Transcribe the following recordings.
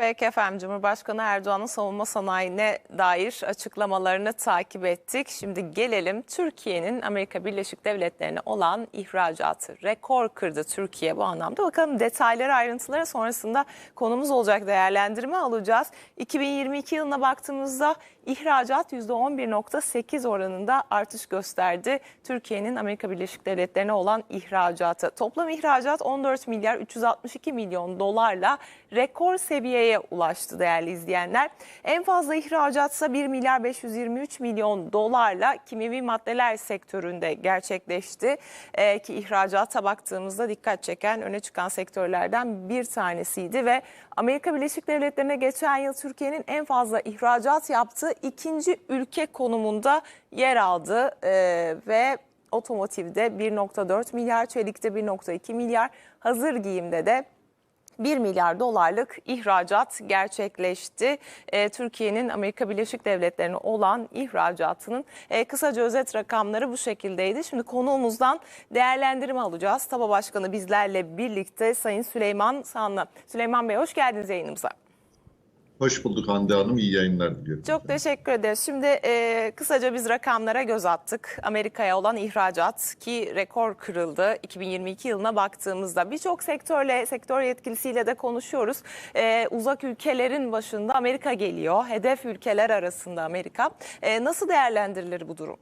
Peki efendim Cumhurbaşkanı Erdoğan'ın savunma sanayine dair açıklamalarını takip ettik. Şimdi gelelim Türkiye'nin Amerika Birleşik Devletleri'ne olan ihracatı. Rekor kırdı Türkiye bu anlamda. Bakalım detayları ayrıntılara sonrasında konumuz olacak değerlendirme alacağız. 2022 yılına baktığımızda ihracat %11.8 oranında artış gösterdi. Türkiye'nin Amerika Birleşik Devletleri'ne olan ihracatı. Toplam ihracat 14 milyar 362 milyon dolarla rekor seviyeye ulaştı değerli izleyenler. En fazla ihracatsa 1 milyar 523 milyon dolarla kimyevi maddeler sektöründe gerçekleşti. Ee, ki ihracata baktığımızda dikkat çeken öne çıkan sektörlerden bir tanesiydi ve Amerika Birleşik Devletleri'ne geçen yıl Türkiye'nin en fazla ihracat yaptığı ikinci ülke konumunda yer aldı Ee, ve otomotivde 1.4 milyar, çelikte 1.2 milyar, hazır giyimde de 1 milyar dolarlık ihracat gerçekleşti. Ee, Türkiye'nin Amerika Birleşik Devletleri'ne olan ihracatının e, kısaca özet rakamları bu şekildeydi. Şimdi konuğumuzdan değerlendirme alacağız. TABA Başkanı bizlerle birlikte Sayın Süleyman Sanlı. Süleyman Bey hoş geldiniz yayınımıza. Hoş bulduk Hande Hanım. İyi yayınlar diliyorum. Çok teşekkür ederiz. Şimdi e, kısaca biz rakamlara göz attık. Amerika'ya olan ihracat ki rekor kırıldı 2022 yılına baktığımızda. Birçok sektörle, sektör yetkilisiyle de konuşuyoruz. E, uzak ülkelerin başında Amerika geliyor. Hedef ülkeler arasında Amerika. E, nasıl değerlendirilir bu durum?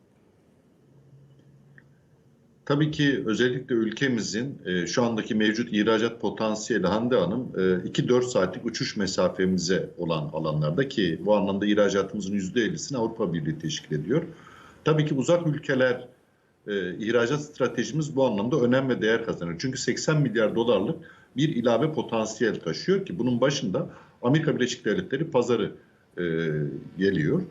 Tabii ki özellikle ülkemizin e, şu andaki mevcut ihracat potansiyeli Hande Hanım e, 2-4 saatlik uçuş mesafemize olan alanlarda ki bu anlamda ihracatımızın %50'sini Avrupa Birliği teşkil ediyor. Tabii ki uzak ülkeler e, ihracat stratejimiz bu anlamda önem ve değer kazanıyor. Çünkü 80 milyar dolarlık bir ilave potansiyel taşıyor ki bunun başında Amerika Birleşik Devletleri pazarı e, geliyor.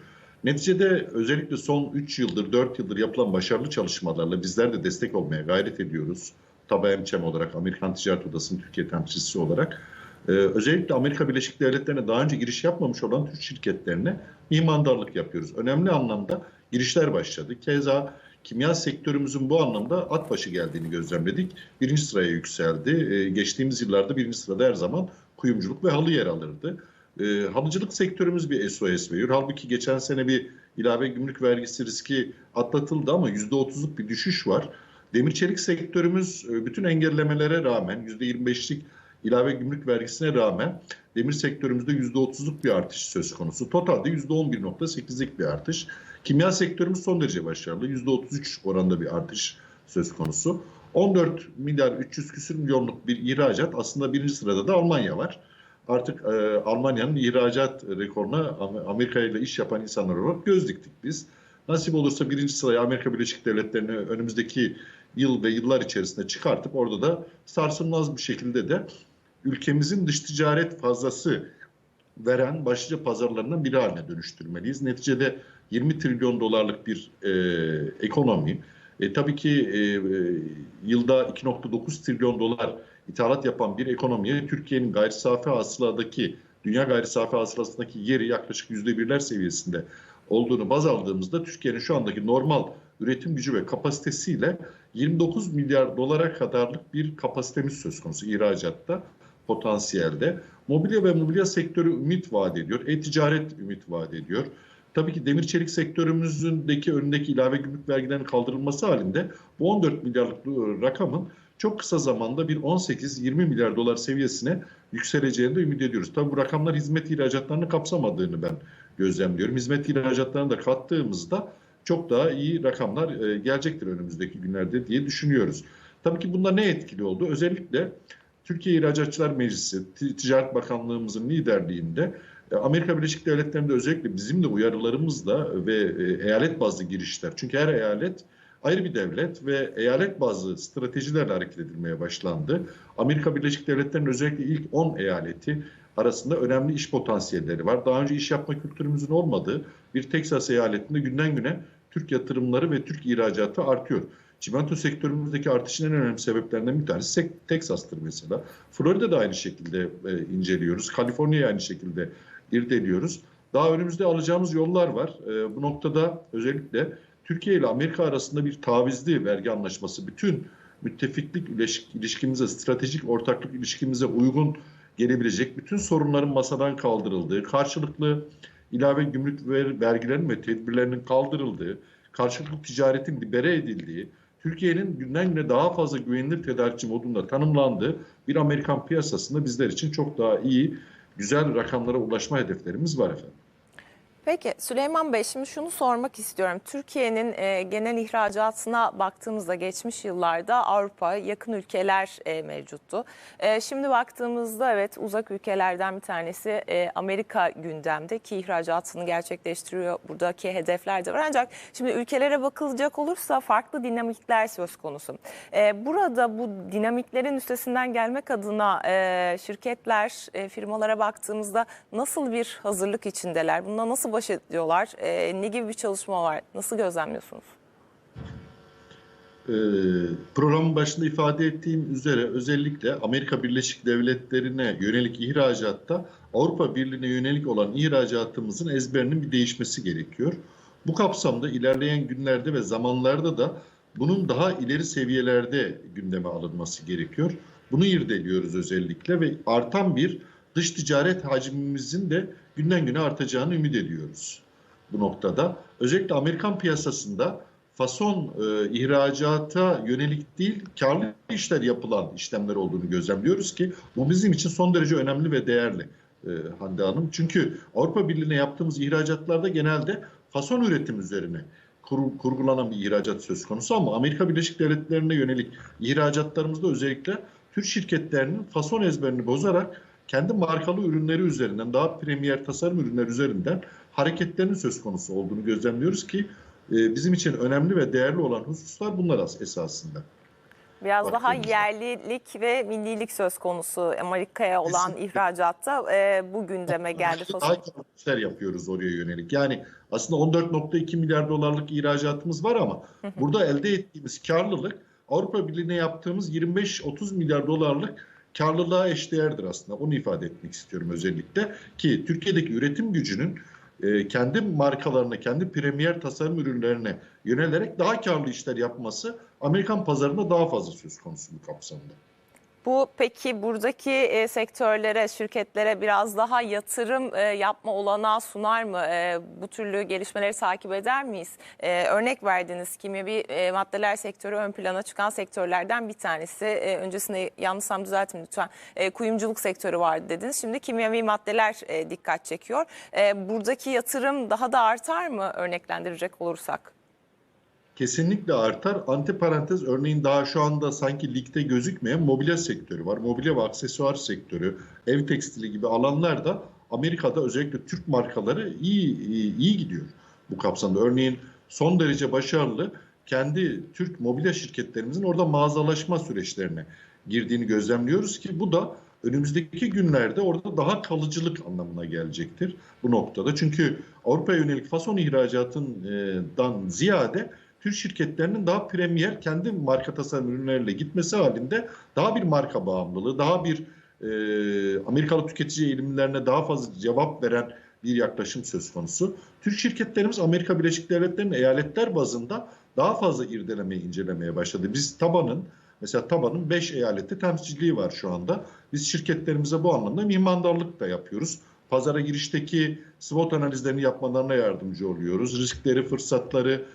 Neticede özellikle son 3 yıldır, 4 yıldır yapılan başarılı çalışmalarla bizler de destek olmaya gayret ediyoruz. TABA EMÇEM olarak, Amerikan Ticaret Odası'nın Türkiye temsilcisi olarak. Ee, özellikle Amerika Birleşik Devletleri'ne daha önce giriş yapmamış olan Türk şirketlerine mimandarlık yapıyoruz. Önemli anlamda girişler başladı. Keza kimya sektörümüzün bu anlamda at başı geldiğini gözlemledik. Birinci sıraya yükseldi. Ee, geçtiğimiz yıllarda birinci sırada her zaman kuyumculuk ve halı yer alırdı. E, halıcılık sektörümüz bir SOS veriyor. Halbuki geçen sene bir ilave gümrük vergisi riski atlatıldı ama %30'luk bir düşüş var. Demir çelik sektörümüz e, bütün engellemelere rağmen %25'lik ilave gümrük vergisine rağmen demir sektörümüzde %30'luk bir artış söz konusu. Totalde %11.8'lik bir artış. Kimya sektörümüz son derece başarılı. %33 oranda bir artış söz konusu. 14 milyar 300 küsür milyonluk bir ihracat aslında birinci sırada da Almanya var artık e, Almanya'nın ihracat rekoruna Amerika ile iş yapan insanlar olarak göz diktik biz. Nasip olursa birinci sıraya Amerika Birleşik Devletleri'ni önümüzdeki yıl ve yıllar içerisinde çıkartıp orada da sarsılmaz bir şekilde de ülkemizin dış ticaret fazlası veren başlıca pazarlarından biri haline dönüştürmeliyiz. Neticede 20 trilyon dolarlık bir e, ekonomi, e, tabii ki e, e, yılda 2.9 trilyon dolar ithalat yapan bir ekonomiye Türkiye'nin gayri safi hasıladaki, dünya gayri safi hasılasındaki yeri yaklaşık %1'ler seviyesinde olduğunu baz aldığımızda Türkiye'nin şu andaki normal üretim gücü ve kapasitesiyle 29 milyar dolara kadarlık bir kapasitemiz söz konusu ihracatta, potansiyelde. Mobilya ve mobilya sektörü ümit vaat ediyor, e-ticaret ümit vaat ediyor. Tabii ki demir çelik sektörümüzdeki önündeki ilave gümrük vergilerinin kaldırılması halinde bu 14 milyarlık rakamın çok kısa zamanda bir 18-20 milyar dolar seviyesine yükseleceğini de ümit ediyoruz. Tabii bu rakamlar hizmet ihracatlarını kapsamadığını ben gözlemliyorum. Hizmet ihracatlarını da kattığımızda çok daha iyi rakamlar e, gelecektir önümüzdeki günlerde diye düşünüyoruz. Tabii ki bunda ne etkili oldu? Özellikle Türkiye İhracatçılar Meclisi, Ticaret Bakanlığımızın liderliğinde e, Amerika Birleşik Devletleri'nde özellikle bizim de uyarılarımızla ve e, eyalet bazlı girişler. Çünkü her eyalet ayrı bir devlet ve eyalet bazlı stratejilerle hareket edilmeye başlandı. Amerika Birleşik Devletleri'nin özellikle ilk 10 eyaleti arasında önemli iş potansiyelleri var. Daha önce iş yapma kültürümüzün olmadığı bir Teksas eyaletinde günden güne Türk yatırımları ve Türk ihracatı artıyor. Çimento sektörümüzdeki artışın en önemli sebeplerinden bir tanesi Teksas'tır mesela. Florida da aynı şekilde e, inceliyoruz. Kaliforniya aynı şekilde irdeliyoruz. Daha önümüzde alacağımız yollar var. E, bu noktada özellikle Türkiye ile Amerika arasında bir tavizli vergi anlaşması bütün müttefiklik ilişkimize, stratejik ortaklık ilişkimize uygun gelebilecek bütün sorunların masadan kaldırıldığı, karşılıklı ilave gümrük ve vergilerin ve tedbirlerinin kaldırıldığı, karşılıklı ticaretin libere edildiği, Türkiye'nin günden güne daha fazla güvenilir tedarikçi modunda tanımlandığı bir Amerikan piyasasında bizler için çok daha iyi, güzel rakamlara ulaşma hedeflerimiz var efendim. Peki Süleyman Bey şimdi şunu sormak istiyorum. Türkiye'nin e, genel ihracatına baktığımızda geçmiş yıllarda Avrupa yakın ülkeler e, mevcuttu. E, şimdi baktığımızda evet uzak ülkelerden bir tanesi e, Amerika gündemde ki ihracatını gerçekleştiriyor. Buradaki hedefler de var ancak şimdi ülkelere bakılacak olursa farklı dinamikler söz konusu. E, burada bu dinamiklerin üstesinden gelmek adına e, şirketler, e, firmalara baktığımızda nasıl bir hazırlık içindeler? Bununla nasıl baş ediyorlar? E, ne gibi bir çalışma var? Nasıl gözlemliyorsunuz? Ee, programın başında ifade ettiğim üzere özellikle Amerika Birleşik Devletleri'ne yönelik ihracatta Avrupa Birliği'ne yönelik olan ihracatımızın ezberinin bir değişmesi gerekiyor. Bu kapsamda ilerleyen günlerde ve zamanlarda da bunun daha ileri seviyelerde gündeme alınması gerekiyor. Bunu irdeliyoruz özellikle ve artan bir dış ticaret hacmimizin de günden güne artacağını ümit ediyoruz bu noktada. Özellikle Amerikan piyasasında fason e, ihracata yönelik değil, karlı işler yapılan işlemler olduğunu gözlemliyoruz ki bu bizim için son derece önemli ve değerli e, Hande Hanım. Çünkü Avrupa Birliği'ne yaptığımız ihracatlarda genelde fason üretim üzerine kur, kurgulanan bir ihracat söz konusu ama Amerika Birleşik Devletleri'ne yönelik ihracatlarımızda özellikle Türk şirketlerinin fason ezberini bozarak kendi markalı ürünleri üzerinden, daha premier tasarım ürünleri üzerinden hareketlerinin söz konusu olduğunu gözlemliyoruz ki e, bizim için önemli ve değerli olan hususlar bunlar esasında. Biraz daha yerlilik ve millilik söz konusu Amerika'ya olan Kesinlikle. ihracatta e, bu gündeme geldi. Daha karlı işler yapıyoruz oraya yönelik. Yani aslında 14.2 milyar dolarlık ihracatımız var ama burada elde ettiğimiz karlılık Avrupa Birliği'ne yaptığımız 25-30 milyar dolarlık karlılığa eşdeğerdir aslında. Onu ifade etmek istiyorum özellikle ki Türkiye'deki üretim gücünün e, kendi markalarına, kendi premier tasarım ürünlerine yönelerek daha karlı işler yapması Amerikan pazarında daha fazla söz konusu bu kapsamda. Bu peki buradaki e, sektörlere, şirketlere biraz daha yatırım e, yapma olanağı sunar mı? E, bu türlü gelişmeleri takip eder miyiz? E, örnek verdiniz kimyevi e, maddeler sektörü ön plana çıkan sektörlerden bir tanesi. E, öncesinde yanlışsam düzeltin lütfen. E, kuyumculuk sektörü vardı dediniz. Şimdi kimyevi maddeler e, dikkat çekiyor. E, buradaki yatırım daha da artar mı örneklendirecek olursak? Kesinlikle artar. Antiparantez örneğin daha şu anda sanki ligde gözükmeyen mobilya sektörü var. Mobilya ve aksesuar sektörü, ev tekstili gibi alanlarda Amerika'da özellikle Türk markaları iyi, iyi, iyi gidiyor bu kapsamda. Örneğin son derece başarılı kendi Türk mobilya şirketlerimizin orada mağazalaşma süreçlerine girdiğini gözlemliyoruz ki bu da önümüzdeki günlerde orada daha kalıcılık anlamına gelecektir bu noktada. Çünkü Avrupa'ya yönelik fason ihracatından ziyade Türk şirketlerinin daha premier kendi marka tasarım ürünleriyle gitmesi halinde daha bir marka bağımlılığı, daha bir e, Amerikalı tüketici eğilimlerine daha fazla cevap veren bir yaklaşım söz konusu. Türk şirketlerimiz Amerika Birleşik Devletleri'nin eyaletler bazında daha fazla irdelemeye, incelemeye başladı. Biz tabanın, mesela tabanın 5 eyalette temsilciliği var şu anda. Biz şirketlerimize bu anlamda mihmandarlık da yapıyoruz. Pazara girişteki SWOT analizlerini yapmalarına yardımcı oluyoruz. Riskleri, fırsatları,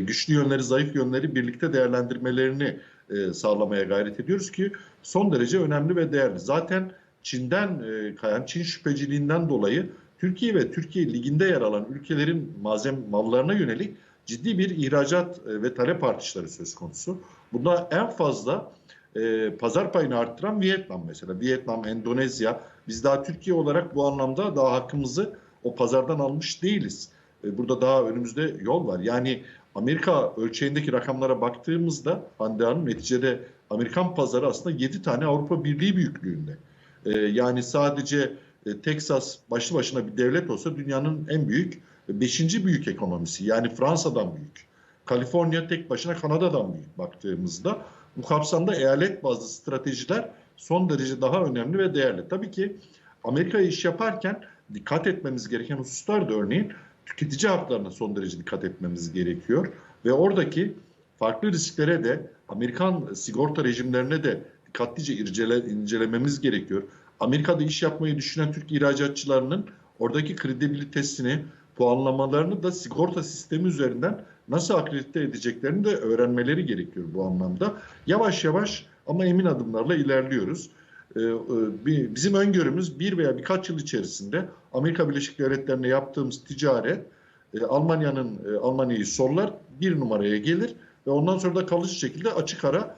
güçlü yönleri, zayıf yönleri birlikte değerlendirmelerini e, sağlamaya gayret ediyoruz ki son derece önemli ve değerli. Zaten Çin'den e, kayan, Çin şüpheciliğinden dolayı Türkiye ve Türkiye liginde yer alan ülkelerin malzeme mallarına yönelik ciddi bir ihracat e, ve talep artışları söz konusu. Bunda en fazla e, pazar payını arttıran Vietnam mesela. Vietnam, Endonezya. Biz daha Türkiye olarak bu anlamda daha hakkımızı o pazardan almış değiliz. E, burada daha önümüzde yol var. Yani Amerika ölçeğindeki rakamlara baktığımızda Hande Hanım neticede Amerikan pazarı aslında 7 tane Avrupa Birliği büyüklüğünde. E, yani sadece e, Texas başlı başına bir devlet olsa dünyanın en büyük 5. büyük ekonomisi. Yani Fransa'dan büyük. Kaliforniya tek başına Kanada'dan büyük baktığımızda. Bu kapsamda eyalet bazlı stratejiler son derece daha önemli ve değerli. Tabii ki Amerika'ya iş yaparken dikkat etmemiz gereken hususlar da örneğin tüketici haklarına son derece dikkat etmemiz gerekiyor. Ve oradaki farklı risklere de Amerikan sigorta rejimlerine de dikkatlice incele, incelememiz gerekiyor. Amerika'da iş yapmayı düşünen Türk ihracatçılarının oradaki kredibilitesini, puanlamalarını da sigorta sistemi üzerinden nasıl akredite edeceklerini de öğrenmeleri gerekiyor bu anlamda. Yavaş yavaş ama emin adımlarla ilerliyoruz. Ee, e, bi- Bizim öngörümüz bir veya birkaç yıl içerisinde Amerika Birleşik Devletleri'ne yaptığımız ticaret e, Almanya'nın e, Almanya'yı sollar bir numaraya gelir ve ondan sonra da kalıcı şekilde açık ara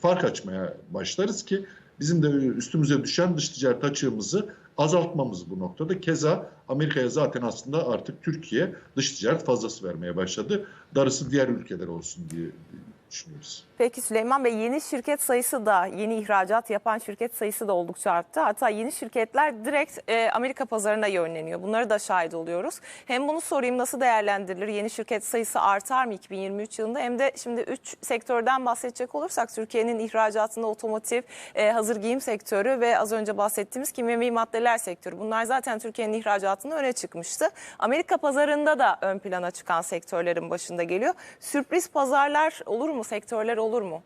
fark açmaya başlarız ki bizim de üstümüze düşen dış ticaret açığımızı azaltmamız bu noktada. Keza Amerika'ya zaten aslında artık Türkiye dış ticaret fazlası vermeye başladı. Darısı diğer ülkeler olsun diye düşünüyoruz. Peki Süleyman Bey yeni şirket sayısı da yeni ihracat yapan şirket sayısı da oldukça arttı. Hatta yeni şirketler direkt e, Amerika pazarına yönleniyor. Bunları da şahit oluyoruz. Hem bunu sorayım nasıl değerlendirilir? Yeni şirket sayısı artar mı 2023 yılında? Hem de şimdi 3 sektörden bahsedecek olursak Türkiye'nin ihracatında otomotiv, e, hazır giyim sektörü ve az önce bahsettiğimiz kimyevi maddeler sektörü. Bunlar zaten Türkiye'nin ihracatında öne çıkmıştı. Amerika pazarında da ön plana çıkan sektörlerin başında geliyor. Sürpriz pazarlar olur mu? Sektörler olur mu?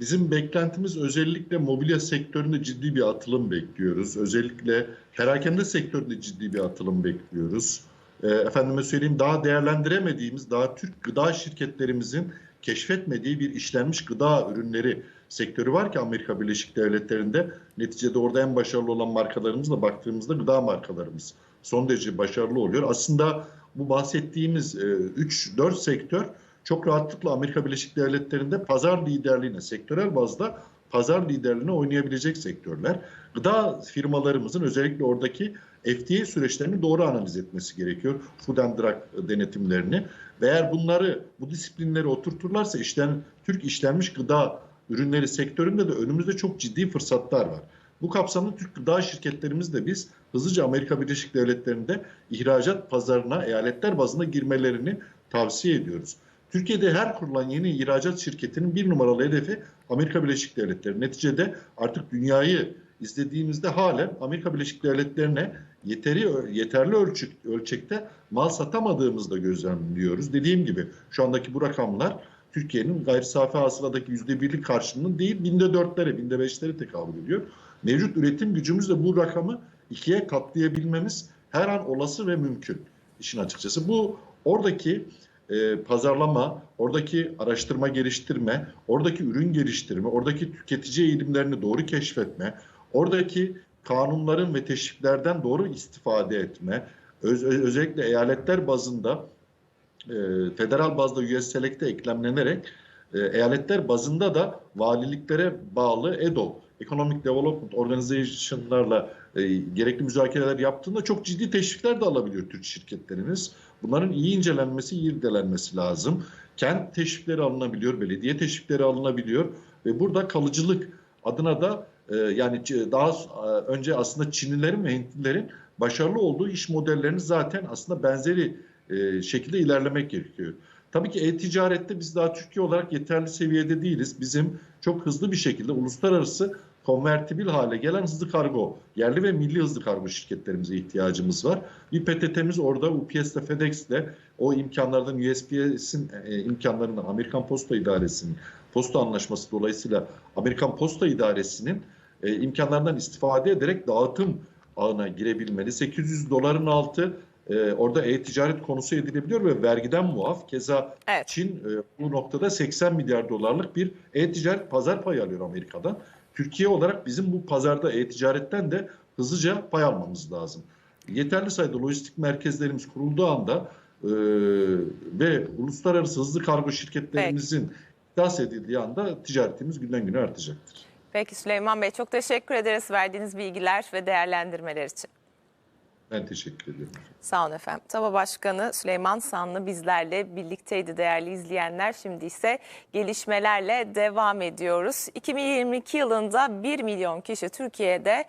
Bizim beklentimiz özellikle mobilya sektöründe ciddi bir atılım bekliyoruz. Özellikle perakende sektöründe ciddi bir atılım bekliyoruz. Ee, efendime söyleyeyim daha değerlendiremediğimiz, daha Türk gıda şirketlerimizin keşfetmediği bir işlenmiş gıda ürünleri sektörü var ki Amerika Birleşik Devletleri'nde. Neticede orada en başarılı olan markalarımızla baktığımızda gıda markalarımız son derece başarılı oluyor. Aslında bu bahsettiğimiz 3-4 sektör çok rahatlıkla Amerika Birleşik Devletleri'nde pazar liderliğine, sektörel bazda pazar liderliğine oynayabilecek sektörler. Gıda firmalarımızın özellikle oradaki FDA süreçlerini doğru analiz etmesi gerekiyor. Food and Drug denetimlerini. Ve eğer bunları, bu disiplinleri oturturlarsa işten, Türk işlenmiş gıda ürünleri sektöründe de önümüzde çok ciddi fırsatlar var. Bu kapsamda Türk gıda şirketlerimiz de biz hızlıca Amerika Birleşik Devletleri'nde ihracat pazarına eyaletler bazında girmelerini tavsiye ediyoruz. Türkiye'de her kurulan yeni ihracat şirketinin bir numaralı hedefi Amerika Birleşik Devletleri. Neticede artık dünyayı izlediğimizde halen Amerika Birleşik Devletleri'ne yeteri yeterli ölçük, ölçekte mal satamadığımızda gözlemliyoruz. Dediğim gibi şu andaki bu rakamlar Türkiye'nin gayri safi hasıladaki yüzde birlik karşılığının değil binde dörtlere, binde beşlere tekabül ediyor. Mevcut üretim gücümüzle bu rakamı ikiye katlayabilmemiz her an olası ve mümkün. İşin açıkçası bu oradaki e, pazarlama, oradaki araştırma geliştirme, oradaki ürün geliştirme, oradaki tüketici eğilimlerini doğru keşfetme, oradaki kanunların ve teşviklerden doğru istifade etme, öz, özellikle eyaletler bazında e, federal bazda US Select'e eklemlenerek e, eyaletler bazında da valiliklere bağlı EDO, Economic Development Organization'larla e, gerekli müzakereler yaptığında çok ciddi teşvikler de alabiliyor Türk şirketlerimiz. Bunların iyi incelenmesi, iyi irdelenmesi lazım. Kent teşvikleri alınabiliyor, belediye teşvikleri alınabiliyor ve burada kalıcılık adına da e, yani daha önce aslında Çinlilerin ve Hintlilerin başarılı olduğu iş modellerini zaten aslında benzeri e, şekilde ilerlemek gerekiyor. Tabii ki e-ticarette biz daha Türkiye olarak yeterli seviyede değiliz. Bizim çok hızlı bir şekilde uluslararası konvertibil hale gelen hızlı kargo, yerli ve milli hızlı kargo şirketlerimize ihtiyacımız var. Bir PTT'miz orada UPS'le FedEx'le o imkanlardan USPS'in e, imkanlarından Amerikan Posta İdaresi'nin posta anlaşması dolayısıyla Amerikan Posta İdaresi'nin e, imkanlarından istifade ederek dağıtım ağına girebilmeli. 800 doların altı e, orada e-ticaret konusu edilebiliyor ve vergiden muaf. Keza Evet. Çin e, bu noktada 80 milyar dolarlık bir e-ticaret pazar payı alıyor Amerika'dan. Türkiye olarak bizim bu pazarda e-ticaretten de hızlıca pay almamız lazım. Yeterli sayıda lojistik merkezlerimiz kurulduğu anda e, ve uluslararası hızlı kargo şirketlerimizin ihdas edildiği anda ticaretimiz günden güne artacaktır. Peki Süleyman Bey çok teşekkür ederiz verdiğiniz bilgiler ve değerlendirmeler için. Ben teşekkür ediyorum. Sağ olun efendim. TABA Başkanı Süleyman Sanlı bizlerle birlikteydi değerli izleyenler. Şimdi ise gelişmelerle devam ediyoruz. 2022 yılında 1 milyon kişi Türkiye'de